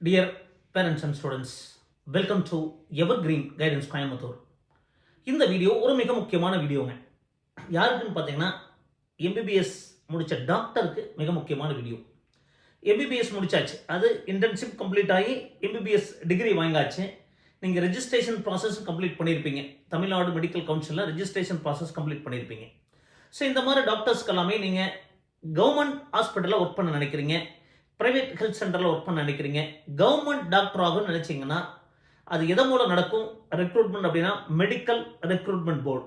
Dear parents and students welcome to evergreen guidance Coimbatore இந்த video ஒரு மிக முக்கியமான வீடியோங்க யாருக்குன்னு பார்த்தீங்கன்னா எம்பிபிஎஸ் முடித்த டாக்டருக்கு மிக முக்கியமான வீடியோ எம்பிபிஎஸ் முடிச்சாச்சு. அது இன்டர்ன்ஷிப் கம்ப்ளீட் ஆகி எம்பிபிஎஸ் டிகிரி வாங்காச்சு நீங்கள் ரெஜிஸ்ட்ரேஷன் ப்ராசஸ் கம்ப்ளீட் பண்ணியிருப்பீங்க தமிழ்நாடு மெடிக்கல் கவுன்சிலில் ரெஜிஸ்ட்ரேஷன் ப்ராசஸ் கம்ப்ளீட் பண்ணியிருப்பீங்க ஸோ இந்த மாதிரி டாக்டர்ஸ்க்கு எல்லாமே நீங்கள் கவர்மெண்ட் ஹாஸ்பிட்டலில் ஒர்க் பண்ண நினைக்கிறீங்க. ப்ரைவேட் ஹெல்த் சென்டரில் ஒர்க் பண்ண நினைக்கிறீங்க. கவர்மெண்ட் டாக்டர் ஆகும்னு நினச்சிங்கன்னா அது எதன் மூலம் நடக்கும்? ரெக்ரூட்மெண்ட் அப்படின்னா மெடிக்கல் ரெக்ரூட்மெண்ட் போர்டு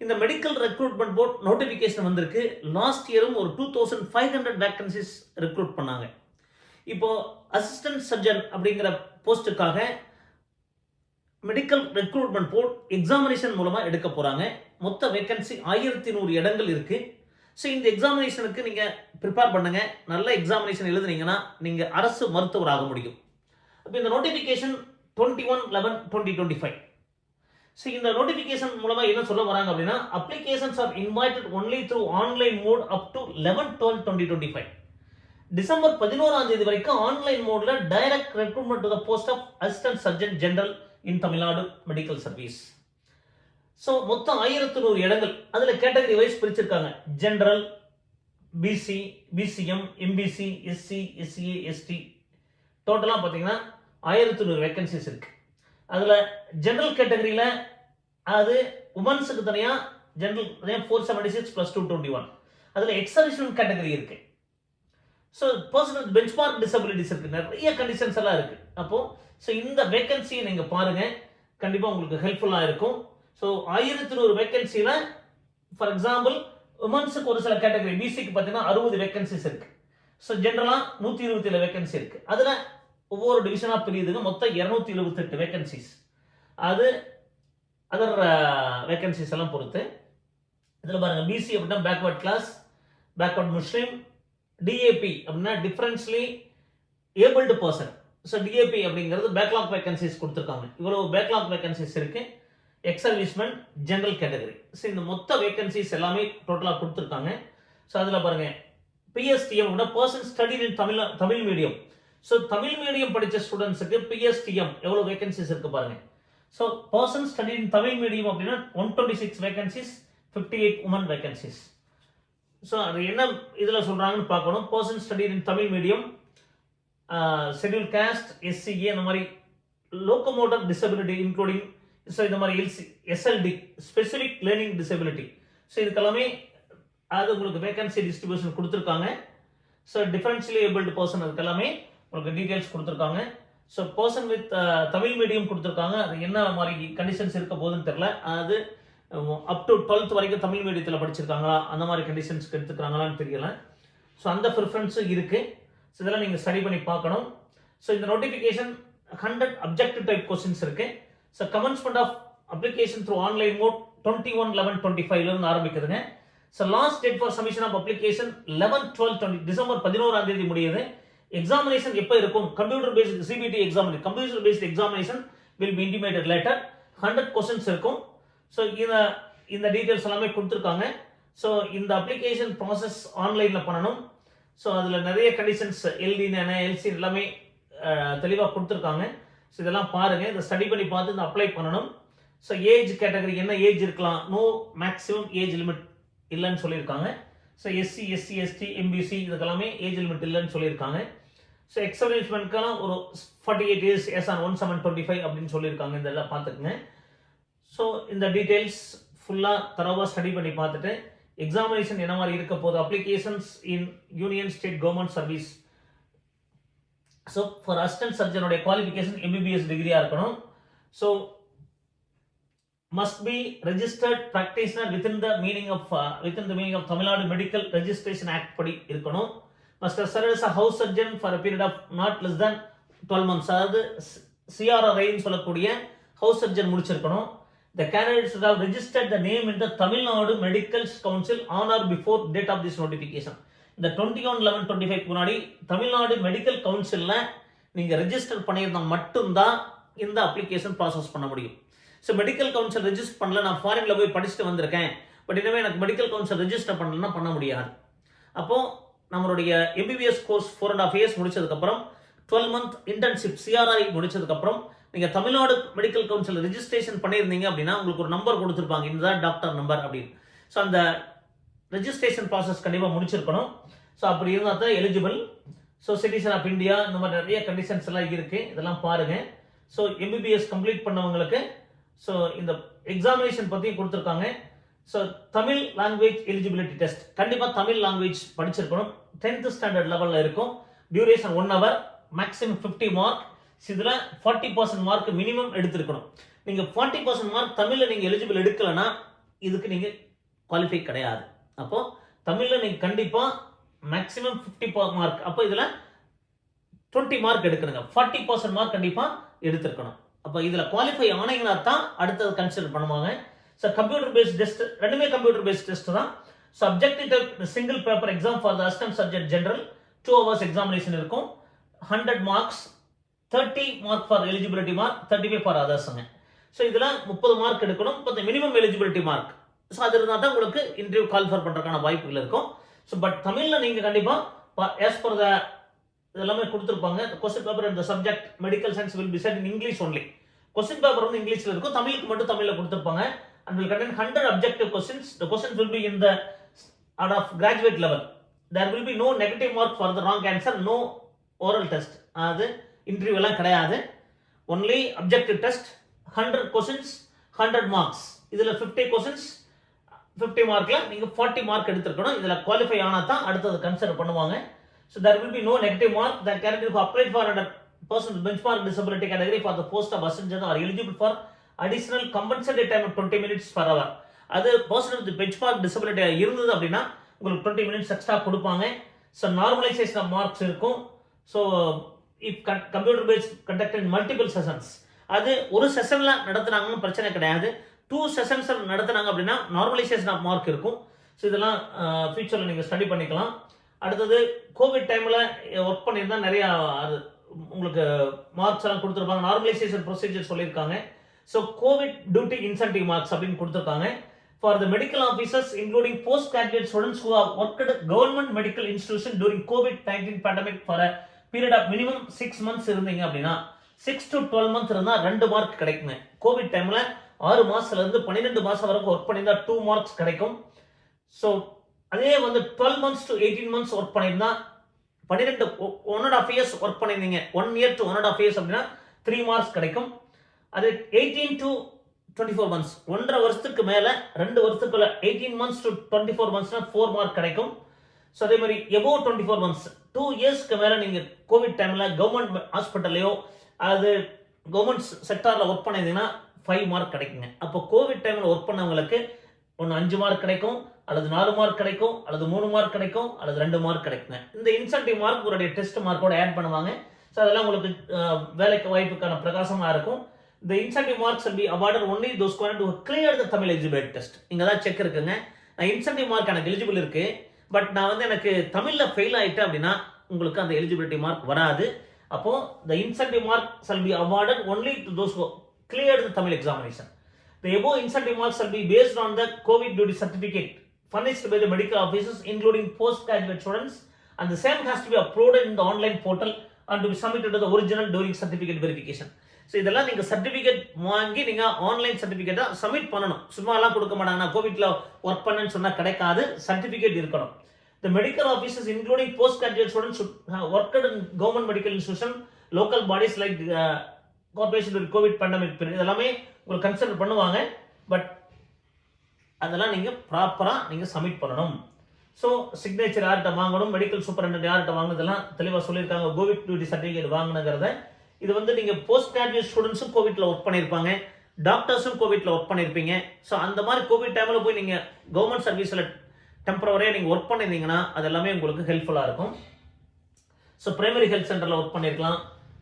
இந்த மெடிக்கல் ரெக்ரூட்மெண்ட் போர்ட் நோட்டிஃபிகேஷன் வந்திருக்கு. லாஸ்ட் இயரும் ஒரு two thousand five hundred vacancies recruit பண்ணாங்க. இப்போ அசிஸ்டன்ட் சர்ஜன் அப்படிங்கிற போஸ்ட்டுக்காக மெடிக்கல் ரெக்ரூட்மெண்ட் போர்ட் எக்ஸாமினேஷன் மூலமாக எடுக்க போகிறாங்க மொத்த வேக்கன்சி ஆயிரத்தி நூறு இடங்கள் இருக்குது ஸோ இந்த எக்ஸாமினேஷனுக்கு நீங்கள் ப்ரிப்பேர் பண்ணுங்கள் நல்ல எக்ஸாமினேஷன் எழுதுனீங்கன்னா நீங்கள் அரசு மருத்துவர் ஆக முடியும். அப்போ இந்த notification twenty one eleven twenty twenty five so இந்த நோட்டிஃபிகேஷன் மூலமாக என்ன சொல்ல வராங்க அப்படின்னா applications are invited only through online mode up to eleven twelve twenty twenty five December பதினோராம் தேதி வரைக்கும் ஆன்லைன் மோட்ல direct recruitment to the post of assistant surgeon general in Tamil Nadu medical service so மொத்தம் ஆயிரத்தி நூறு இடங்கள். அதில் category wise பிரிச்சிருக்காங்க. General BC BCM MBC SC SCA ST டோட்டலாக பார்த்தீங்கன்னா ஆயிரத்தி நூறு வேக்கன்சிஸ் இருக்கு. அதில் ஜென்ரல் கேட்டகரியில் அது உமன்ஸுக்கு தனியாக general four seventy six plus two twenty one அதில் எக்ஸர்விஷன் கேட்டகரி இருக்கு. ஸோ பர்சனல் பெஞ்ச்மார்க் டிசபிலிட்டிஸ் இருக்கு. நிறைய கண்டிஷன்ஸ் எல்லாம் இருக்கு. அப்போ ஸோ இந்த வேக்கன்சியை நீங்கள் பாருங்க. கண்டிப்பாக உங்களுக்கு ஹெல்ப்ஃபுல்லாக இருக்கும். ஸோ ஆயிரத்தி நூறு வேக்கன்சியில் ஃபார் எக்ஸாம்பிள் உமன்ஸுக்கு ஒரு சில கேட்டகரி பிசிக்கு பார்த்தீங்கன்னா அறுபது வேக்கன்சிஸ் இருக்கு. ஸோ ஜென்ரலாக நூற்றி இருபத்தி ஏழு வேக்கன்சி இருக்கு. அதில் ஒவ்வொரு டிவிஷனாக பிரியுதுங்க மொத்தம் இரநூத்தி எழுபத்தெட்டு வேக்கன்சிஸ் அது அதர் வேக்கன்சிஸ் எல்லாம் பொறுத்து. இதில் பாருங்க பிசி அப்படின்னா backward class backward Muslim DAP அப்படின்னா differently abled person so DAP அப்படிங்கிறது பேக்லாக் வேகன்சிஸ் கொடுத்துருக்காங்க. இவ்வளோ பேக்லாக் வேகன்சிஸ் இருக்குது எக்ஸ் ஜென்ரல் கேட்டகரி ஸோ இந்த மொத்த வேகன்சிஸ் எல்லாமே டோட்டலாக கொடுத்துருக்காங்க. ஸோ அதில் பாருங்க. PSTM person study in Tamil Tamil medium so Tamil medium படித்த ஸ்டூடெண்ட்ஸுக்கு பிஎஸ்டிஎம் எவ்வளோ வேகன்சிஸ் இருக்கு பாருங்கள் so person study in Tamil medium அப்படின்னா one twenty six vacancies fifty eight woman vacancies so அது என்ன இதில் சொல்கிறாங்கன்னு பார்க்கணும். Person study in Tamil medium schedule caste SCA அந்த மாதிரி லோக்கோமோட்டர் டிசபிலிட்டி இன்க்ளூடிங் ஸோ இந்த மாதிரி LC SLD specific learning disability so இதுக்கெல்லாமே அது உங்களுக்கு வேகன்சி டிஸ்ட்ரிபியூஷன் கொடுத்துருக்காங்க. ஸோ டிஃபரன்ஷியலி ஏபிள்டு பர்சன் அதுக்கு எல்லாமே உங்களுக்கு டீட்டெயில்ஸ் கொடுத்துருக்காங்க. So person with uh, Tamil medium கொடுத்துருக்காங்க. அது என்ன மாதிரி கண்டிஷன்ஸ் இருக்க போகுதுன்னு தெரில அது அப் டு டுவெல்த் வரைக்கும் தமிழ் மீடியத்தில் படிச்சிருக்காங்களா? அந்த மாதிரி கண்டிஷன்ஸ்க்கு எடுத்துக்கிறாங்களான்னு தெரியல. ஸோ அந்த ப்ரிஃபரன்ஸும் இருக்குது ஸோ இதெல்லாம் நீங்கள் ஸ்டடி பண்ணி பார்க்கணும். ஸோ இந்த notification hundred objective type questions இருக்குது so commencement of application through online mode twenty one eleven twenty ஃபைவ்லேருந்து ஆரம்பிக்குதுங்க. So last date for submission of application eleven twelve twenty December பதினோராம் தேதி முடியுது. எக்ஸாமினேஷன் எப்போ இருக்கும்? Computer based CBT exam computer based examination will be intimated later hundred questions இருக்கும். So இந்த இந்த details எல்லாமே கொடுத்துருக்காங்க. ஸோ இந்த அப்ளிகேஷன் ப்ராசஸ் ஆன்லைனில் பண்ணணும். ஸோ அதில் நிறைய கண்டிஷன்ஸ் எல்டின்னு எல்சி எல்லாமே தெளிவாக கொடுத்துருக்காங்க. ஸோ இதெல்லாம் பாருங்கள் இதை ஸ்டடி பண்ணி பார்த்து இந்த அப்ளை பண்ணணும். ஸோ ஏஜ் கேட்டகரி என்ன? ஏஜ் இருக்கலாம். நோ மேக்ஸிமம் ஏஜ் லிமிட் இல்லைன்னு சொல்லியிருக்காங்க. So SC SC ST MBC இதுக்கெல்லாமே age limit இல்லைன்னு சொல்லியிருக்காங்க. ஸோ எக்ஸர்வீஸ்மெண்ட்க்கெல்லாம் ஒரு forty eight years as on one seven twenty five அப்படின்னு சொல்லியிருக்காங்க. இதெல்லாம் பார்த்துக்குங்க. ஸோ இந்த டீட்டெயில்ஸ் ஃபுல்லாக தரவாக ஸ்டடி பண்ணி பார்த்துட்டு எக்ஸாமினேஷன் என்ன மாதிரி இருக்க போகுது? Applications in union state government service so for assistant சர்ஜனுடைய qualification MBBS டிகிரியாக இருக்கணும் so must be registered practitioner within the meaning of uh, within the meaning of Tamil Nadu Medical Registration Act படி இருக்கணும் must have served as a house surgeon for a period of not less than 12 months அதாவது சிஆர்ஆர்ஐன்னு சொல்லக்கூடிய house surgeon முடிச்சிருக்கணும் the candidates should have registered the name in the Tamil Nadu Medical Council on or before date of this notification இந்த twenty one eleven twenty five முன்னாடி Tamil Nadu medical கவுன்சிலில் நீங்கள் register பண்ணியிருந்தா மட்டும்தான் இந்த அப்ளிகேஷன் ப்ராசஸ் பண்ண முடியும். ஸோ மெடிக்கல் கவுன்சில் ரெஜிஸ்டர் பண்ணல நான் ஃபாரினில் போய் படிச்சுட்டு வந்திருக்கேன். பட் இனிமேல் எனக்கு மெடிக்கல் கவுன்சில் ரெஜிஸ்டர் பண்ணலன்னா பண்ண முடியாது. அப்போது நம்மளுடைய MBBS course four and half years முடிச்சதுக்கப்புறம் டுவெல் மந்த் இன்டர்ன்ஷிப் சிஆர்ஐ முடிச்சதுக்கப்புறம் நீங்கள் தமிழ்நாடு மெடிக்கல் கவுன்சில் ரெஜிஸ்ட்ரேஷன் பண்ணியிருந்தீங்க அப்படின்னா உங்களுக்கு ஒரு நம்பர் கொடுத்துருப்பாங்க. இதுதான் டாக்டர் நம்பர் அப்படின்னு. ஸோ அந்த ரெஜிஸ்ட்ரேஷன் ப்ராசஸ் கண்டிப்பாக முடிச்சிருக்கணும். ஸோ அப்படி இருந்தால் தான் eligible so citizen of India இந்த மாதிரி நிறைய கண்டிஷன்ஸ் எல்லாம் இருக்குது இதெல்லாம் பாருங்கள் ஸோ எம்பிபிஎஸ் கம்ப்ளீட் பண்ணவங்களுக்கு ஸோ இந்த எக்ஸாமினேஷன் பற்றியும் கொடுத்துருக்காங்க. So Tamil language eligibility test கண்டிப்பாக தமிழ் லாங்குவேஜ் படிச்சிருக்கணும். டென்த் ஸ்டாண்டர்ட் லெவலில் இருக்கும். Duration one hour maximum fifty mark இதில் ஃபார்ட்டி பர்சன்ட் மார்க் மினிமம் எடுத்திருக்கணும். நீங்கள் ஃபார்ட்டி பர்சன்ட் மார்க் தமிழில் நீங்கள் எலிஜிபிள் எடுக்கலைன்னா இதுக்கு நீங்கள் குவாலிஃபை கிடையாது. அப்போ தமிழில் நீங்கள் கண்டிப்பாக மேக்ஸிமம் ஃபிஃப்டி மார்க் அப்போ இதில் டுவெண்ட்டி மார்க் எடுக்கணுங்க. ஃபார்ட்டி பர்சன்ட் மார்க் கண்டிப்பாக எடுத்திருக்கணும். அப்போ இதில் குவாலிஃபை ஆனீங்கன்னா தான் அடுத்தது கன்சிடர் பண்ணுவாங்க. ஸோ கம்ப்யூட்டர் பேஸ்ட் டெஸ்ட் ரெண்டுமே கம்ப்யூட்டர் பேஸ்ட் டெஸ்ட் தான். So single paper exam for the அஸ்டம் subject general two hours examination இருக்கும். Hundred marks thirty mark for eligibility mark thirty five for அதர்ஸுங்க so இதில் முப்பது mark எடுக்கணும். இப்போ minimum eligibility mark so அது இருந்தால் தான் உங்களுக்கு இன்டர்வியூ கால்ஃபர் பண்ணுறதுக்கான வாய்ப்புகள் இருக்கும். ஸோ பட் தமிழில் நீங்கள் கண்டிப்பாக ஆஸ் பர் த இதெல்லாமே கொடுத்துருப்பாங்க. கொஸ்டின் பேப்பர் இந்த subject medical science will be set in English only question paper வந்து இங்கிலீஷில் இருக்கும். தமிழுக்கு மட்டும் தமிழில் கொடுத்துருப்பாங்க. And will contain hundred objective questions the questions will be in the out of graduate level there will be no negative mark for the wrong answer no oral test அது interview எல்லாம் கிடையாது. Only objective test hundred questions hundred marks இதில் fifty questions fifty மார்க்கில் நீங்கள் forty mark எடுத்துருக்கணும் இதில் qualify ஆனால் தான் அடுத்தது கன்சிடர் பண்ணுவாங்க so there will be no negative mark the character for applied for and person benchmark disability category for the post of அசன்ஜன் are eligible for additional compensated time twenty minutes per hour அது person with benchmark disability இருந்தது அப்படின்னா உங்களுக்கு twenty minutes extra கொடுப்பாங்க so normalisation of marks இருக்கும் so if computer based conduct multiple sessions அது ஒரு செஷனில் நடத்துனாங்கன்னு பிரச்சனை கிடையாது டூ செஷன்ஸ் நடத்துனாங்க அப்படின்னா நார்மலைசேஷன் ஆஃப் மார்க் இருக்கும். ஸோ இதெல்லாம் ஃபியூச்சரில் நீங்கள் ஸ்டடி பண்ணிக்கலாம். அடுத்தது கோவிட் டைமில் ஒர்க் பண்ணியிருந்தால் நிறையா அது உங்களுக்கு மார்க்ஸ் எல்லாம் கொடுத்துருப்பாங்க. நார்மலைசேஷன் ப்ரொசீஜர் சொல்லியிருக்காங்க. So COVID duty incentive marks அப்படின்னு கொடுத்துருக்காங்க. For the medical officers including post graduate students who are at government medical institution during COVID-19 pandemic for a period of minimum six months இருந்தீங்க அப்படின்னா six to twelve month இருந்தால் ரெண்டு mark கிடைக்குங்க. Covid டைமில் ஆறு மாசத்துல இருந்து பன்னிரெண்டு மாதம் வரைக்கும் ஒர்க் பண்ணியிருந்தா டூ மார்க்ஸ் கிடைக்கும். ஸோ அதே வந்து twelve months to eighteen months work பண்ணியிருந்தா பன்னிரெண்டு one and half years work பண்ணியிருந்தீங்க. One year to one and half years அப்படின்னா த்ரீ மார்க்ஸ் கிடைக்கும். அது eighteen to twenty four months ஒன்றரை வருஷத்துக்கு மேலே ரெண்டு வருஷத்துக்குள்ள eighteen months to twenty four மந்த்ஸ்னா four mark கிடைக்கும். ஸோ அதே மாதிரி above twenty four months two இயர்ஸ்க்கு மேலே நீங்கள் கோவிட் டைமில் கவர்மெண்ட் ஹாஸ்பிட்டல்லையோ அது கவர்மெண்ட் செக்டாரில் ஒர்க் பண்ணியிருந்தீங்கன்னா ஃபைவ் மார்க் கிடைக்குங்க. அப்போ கோவிட் டைமில் ஒர்க் பண்ணவங்களுக்கு ஒன்று அஞ்சு மார்க் கிடைக்கும் அல்லது நாலு மார்க் கிடைக்கும் அல்லது மூணு மார்க் கிடைக்கும் அல்லது ரெண்டு மார்க் கிடைக்குங்க. இந்த இன்சென்டிவ் மார்க் உங்களுடைய டெஸ்ட் மார்க்கோட ஆட் பண்ணுவாங்க. ஸோ அதெல்லாம் உங்களுக்கு வேலைக்கு வாய்ப்புக்கான பிரகாசமாக இருக்கும். இந்த incentive marks will awarded only those those who have cleared Tamil eligibility test இங்கே தான் செக் இருக்குங்க. நான் இன்சென்டிவ் மார்க் எனக்கு எலிஜிபிள் இருக்கு. பட் நான் வந்து எனக்கு தமிழில் ஃபெயில் ஆகிட்டேன் அப்படின்னா உங்களுக்கு அந்த எலிஜிபிலிட்டி மார்க் வராது. அப்போ the incentive mark shall be awarded only to those cleared the Tamil examination the above incentive marks shall be based on the covid duty certificate furnished by the medical officers including postgraduate students and the same has to be uploaded in the online portal and to be submitted to the original during certificate verification so இதெல்லாம் நீங்கள் certificate வாங்கி நீங்கள் online சர்டிஃபிகேட்டாக submit பண்ணணும் சும்மாலாம் கொடுக்க மாட்டாங்க நான் கோவிட்டில் work பண்ணேன்னு சொன்னால் கிடைக்காது சர்டிஃபிகேட் இருக்கணும் the medical officers, including post graduate students have worked in government medical institution, local bodies corporation covid corporation period இதெல்லாமே உங்களுக்கு கன்சிடர் பண்ணுவாங்க. பட் அதெல்லாம் நீங்கள் ப்ராப்பராக நீங்கள் சப்மிட் பண்ணணும். ஸோ சிக்னேச்சர் யார்கிட்ட வாங்கணும்? மெடிக்கல் சூப்பரண்ட் யார்கிட்ட வாங்கினதெல்லாம் தெளிவாக சொல்லியிருக்காங்க. கோவிட் டியூட்டி சர்டிஃபிகேட் வாங்கினங்கிறத. இது வந்து நீங்கள் போஸ்ட் கிராஜுவேட் ஸ்டூடெண்ட்ஸும் கோவிட்டில் ஒர்க் பண்ணியிருப்பாங்க. டாக்டர்ஸும் கோவிட்டில் ஒர்க் பண்ணியிருப்பீங்க. ஸோ அந்த மாதிரி கோவிட் டைமில் போய் நீங்கள் கவர்மெண்ட் சர்வீஸில் டெம்பரவரியாக நீங்கள் ஒர்க் பண்ணியிருந்தீங்கன்னா அது எல்லாமே உங்களுக்கு ஹெல்ப்ஃபுல்லாக இருக்கும். ஸோ பிரைமரி ஹெல்த் சென்டரில் ஒர்க் பண்ணியிருக்கலாம்.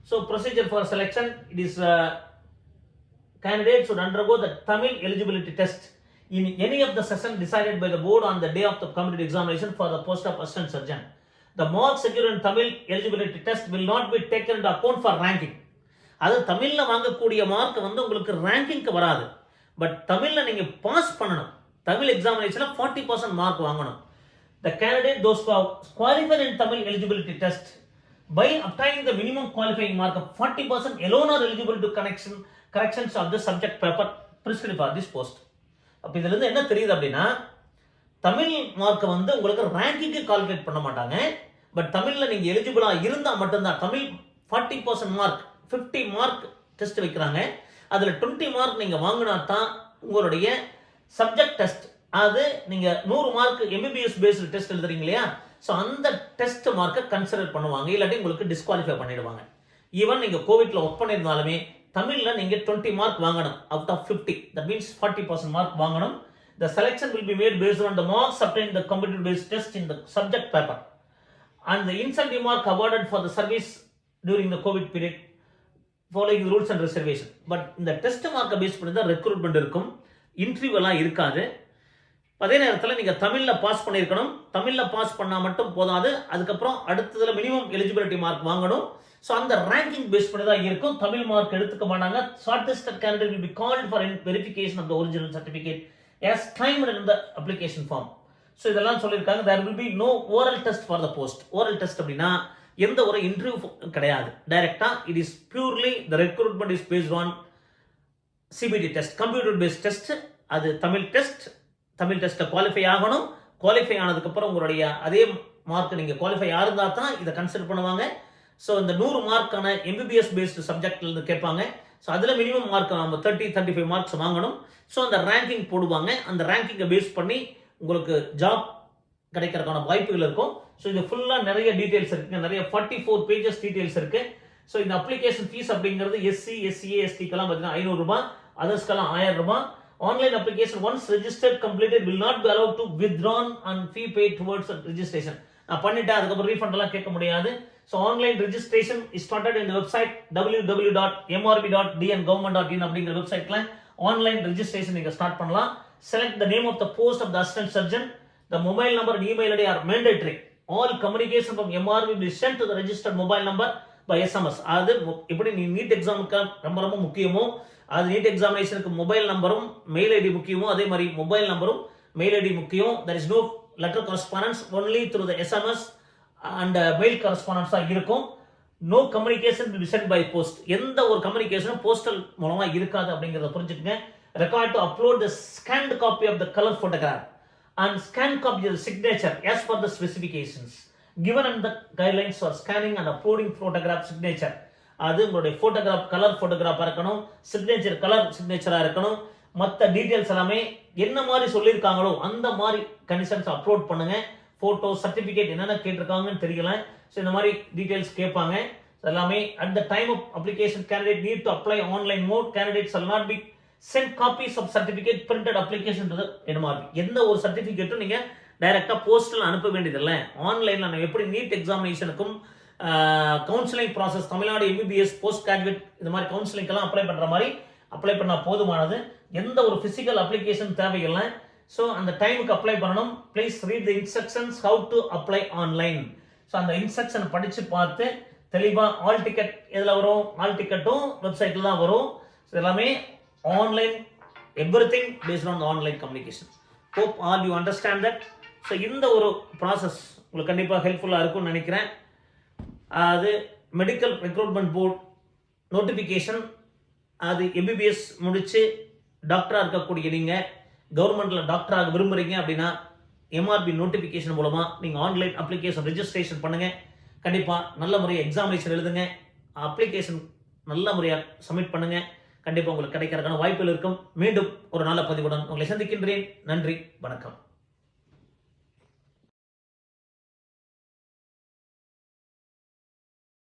So procedure for selection, it is uh, candidate should undergo the Tamil eligibility test in any of the session decided by the board on the day of the competitive examination for the post of assistant surgeon. The marks secured in Tamil eligibility test will not be taken into account for ranking. அது தமிழில் வாங்கக்கூடிய mark வந்து உங்களுக்கு ரேங்கிங்க்கு வராது but தமிழில் நீங்கள் pass பண்ணணும் தமிழ் எக்ஸாமினேஷனில் ஃபார்ட்டி பர்சன்ட் மார்க் வாங்கணும் the candidate those qualified in Tamil eligibility test by obtaining the minimum qualifying mark of 40% alone are eligible to connection corrections of the subject paper prescribed for this post. அப்ப இதுல இருந்து என்ன தெரியுது அப்படின்னா தமிழ் மார்க்கை வந்து உங்களுக்கு ரேங்கிங்க்கு கால்குலேட் பண்ண மாட்டாங்க. பட் தமிழ்ல நீங்க எலிஜிபிளா இருந்தா மட்டும்தான் Tamil forty percent mark fifty mark test வைக்கிறாங்க. அதுல டுவெண்ட்டி மார்க் நீங்க வாங்கினா தான் உங்களுடைய சப்ஜெக்ட் டெஸ்ட் அது நீங்க நூறு மார்க் எம்பிபிஎஸ் பேஸ்டு டெஸ்ட் எழுதுறீங்க இல்லையா? ஸோ அந்த டெஸ்ட் மார்க்கை கன்சிடர் பண்ணுவாங்க இல்லாட்டி உங்களுக்கு டிஸ்குவாலிஃபை பண்ணிடுவாங்க ஈவன் நீங்கள் கோவிட்டில் ஒர்க் பண்ணியிருந்தாலுமே தமிழில் நீங்கள் டுவெண்ட்டி மார்க் வாங்கணும் out of fifty that means forty percent mark வாங்கணும் the selection will be made based on the marks obtained the computer based test in the subject paper and the incentive mark awarded for the service during the covid period following rules and reservation but இந்த test மார்க்கை base பண்ணி தான் recruitment இருக்கும் இன்டர்வியூலாம் இருக்காது அதே நேரத்தில் நீங்கள் தமிழில் பாஸ் பண்ணியிருக்கணும். தமிழில் பாஸ் பண்ணால் மட்டும் போதாது. அதுக்கப்புறம் அடுத்ததில் மினிமம் எலிஜிபிலிட்டி மார்க் வாங்கணும். ஸோ அந்த ரேங்கிங் பேஸ் பண்ணி தான் இருக்கும். தமிழ் மார்க் எடுத்துக்க மாட்டாங்க. Shortlisted candidate be be for in verification of the original certificate as claimed in the application form so இதெல்லாம் சொல்லியிருக்காங்க. There will be no oral test for the post oral test அப்படின்னா எந்த ஒரு இன்டர்வியூ கிடையாது. டைரக்டா it is purely the recruitment is based on CBT test computer based test அது Tamil test Tamil டெஸ்ட்டை qualify ஆகணும். குவாலிஃபை ஆனதுக்கப்புறம் உங்களுடைய அதே மார்க் நீங்கள் குவாலிஃபை ஆயிருந்தா தான் இதை கன்சிடர் பண்ணுவாங்க. ஸோ இந்த நூறு மார்க்கான எம்பிபிஎஸ் பேஸ்டு சப்ஜெக்ட்லேருந்து கேட்பாங்க. ஸோ அதில் மினிமம் மார்க் நம்ம தேர்ட்டி தேர்ட்டி ஃபைவ் மார்க்ஸ் வாங்கணும். ஸோ அந்த ரேங்கிங் போடுவாங்க. அந்த ரேங்கிங்கை பேஸ் பண்ணி உங்களுக்கு ஜாப் கிடைக்கிறதுக்கான வாய்ப்புகள் இருக்கும். ஸோ இது ஃபுல்லாக நிறைய டீட்டெயில்ஸ் இருக்குங்க. நிறைய ஃபார்ட்டி ஃபோர் பேஜஸ் டீட்டெயில்ஸ் இருக்கு. ஸோ இந்த அப்ளிகேஷன் ஃபீஸ் அப்படிங்கிறது எஸ்சி எஸ்சிஏ எஸ்டிக்கெல்லாம் பார்த்தீங்கன்னா ஐநூறுரூபா அதர்ஸ்க்கெல்லாம் ஆயிரம் ரூபாய். Online application once registered completed will not be allowed to withdrawn and fee pay towards registration நான் பண்ணிட்டேன் அதுக்கப்புறம் ரீஃபண்ட் எல்லாம் கேட்க முடியாது. So online registration is started இந்த website W W dot MRB dot TN government dot in அப்படிங்கிற வெப்சைட்ல online registration நீங்கள் ஸ்டார்ட் பண்ணலாம். Select the name of the post of the assistant surgeon the mobile number email ID are mandatory all communication from MRB be sent to the registered mobile number by SMS அது இப்படி எப்படி நீ NEET எக்ஸாமுக்கு ரொம்ப ரொம்ப முக்கியமோ அது NEET எக்ஸாமினேஷனுக்கு மொபைல் நம்பரும் மெயில் ஐடி முக்கியமோ அதே மாதிரி மொபைல் நம்பரும் மெயில் ஐடி முக்கியம். There is no letter correspondence only through the SMS and mail கரஸ்பாண்டன்ஸாக இருக்கும். No communication will sent by post எந்த ஒரு கம்யூனிகேஷனும் போஸ்டல் மூலமாக இருக்காது அப்படிங்கிறத புரிஞ்சுக்கங்க. Record to upload the scanned copy of the colour photograph and scan copy signature as per the specifications given in the guidelines for scanning and uploading photograph signature. அது உங்களுடைய photograph colour ஃபோட்டோகிராஃபாக இருக்கணும் signature colour சிக்னேச்சராக இருக்கணும். மற்ற details எல்லாமே என்ன மாதிரி சொல்லியிருக்காங்களோ அந்த மாதிரி கண்டிஷன்ஸ் அப்லோட் பண்ணுங்க. ஃபோட்டோ சர்டிஃபிகேட் என்னென்ன கேட்டிருக்காங்கன்னு தெரியல. ஸோ இந்த மாதிரி டீட்டெயில்ஸ் கேட்பாங்க. எல்லாமே at the time of application candidate need to apply online mode candidate shall not be sent copies of certificate printed application என்னமார்பி எந்த ஒரு சர்டிஃபிகேட்டும் நீங்கள் டைரெக்டாக போஸ்டில் அனுப்ப வேண்டியதில்லை. ஆன்லைனில் நம்ம எப்படி NEET எக்ஸாமினேஷனுக்கும் counselling process Tamil Nadu MBBS post graduate இந்த மாதிரி கவுன்சிலிங்கெல்லாம் அப்ளை பண்ணுற மாதிரி அப்ளை பண்ணால் போதுமானது. எந்த ஒரு ஃபிசிக்கல் அப்ளிகேஷன் தேவையில்லை. ஸோ அந்த டைமுக்கு அப்ளை பண்ணணும். Please read the instructions how to apply online so அந்த இன்ஸ்ட்ரக்ஷன் படித்து பார்த்து தெளிவாக ஆல் டிக்கெட் எதில் வரும்? ஆல் டிக்கெட்டும் வெப்சைட்டில் தான் வரும். ஸோ எல்லாமே online everything based on online communication hope all you understand that so இந்த ஒரு ப்ராசஸ் உங்களுக்கு கண்டிப்பாக ஹெல்ப்ஃபுல்லாக இருக்கும்னு நினைக்கிறேன். அது மெடிக்கல் ரெக்ரூட்மெண்ட் போர்ட் நோட்டிஃபிகேஷன் அது எம்பிபிஎஸ் முடித்து டாக்டராக இருக்கக்கூடிய நீங்கள் கவர்மெண்ட்டில் டாக்டராக விரும்புகிறீங்க அப்படின்னா எம்ஆர்பி நோட்டிஃபிகேஷன் மூலமாக நீங்கள் ஆன்லைன் அப்ளிகேஷன் ரெஜிஸ்ட்ரேஷன் பண்ணுங்கள் கண்டிப்பாக நல்ல முறையாக எக்ஸாமினேஷன் எழுதுங்க. அப்ளிகேஷன் நல்ல முறையாக சப்மிட் பண்ணுங்கள் கண்டிப்பாக உங்களுக்கு கிடைக்கிறதுக்கான வாய்ப்புகள் இருக்கும். மீண்டும் ஒரு நல்ல பதிவுடன் உங்களை சந்திக்கின்றேன். நன்றி வணக்கம்.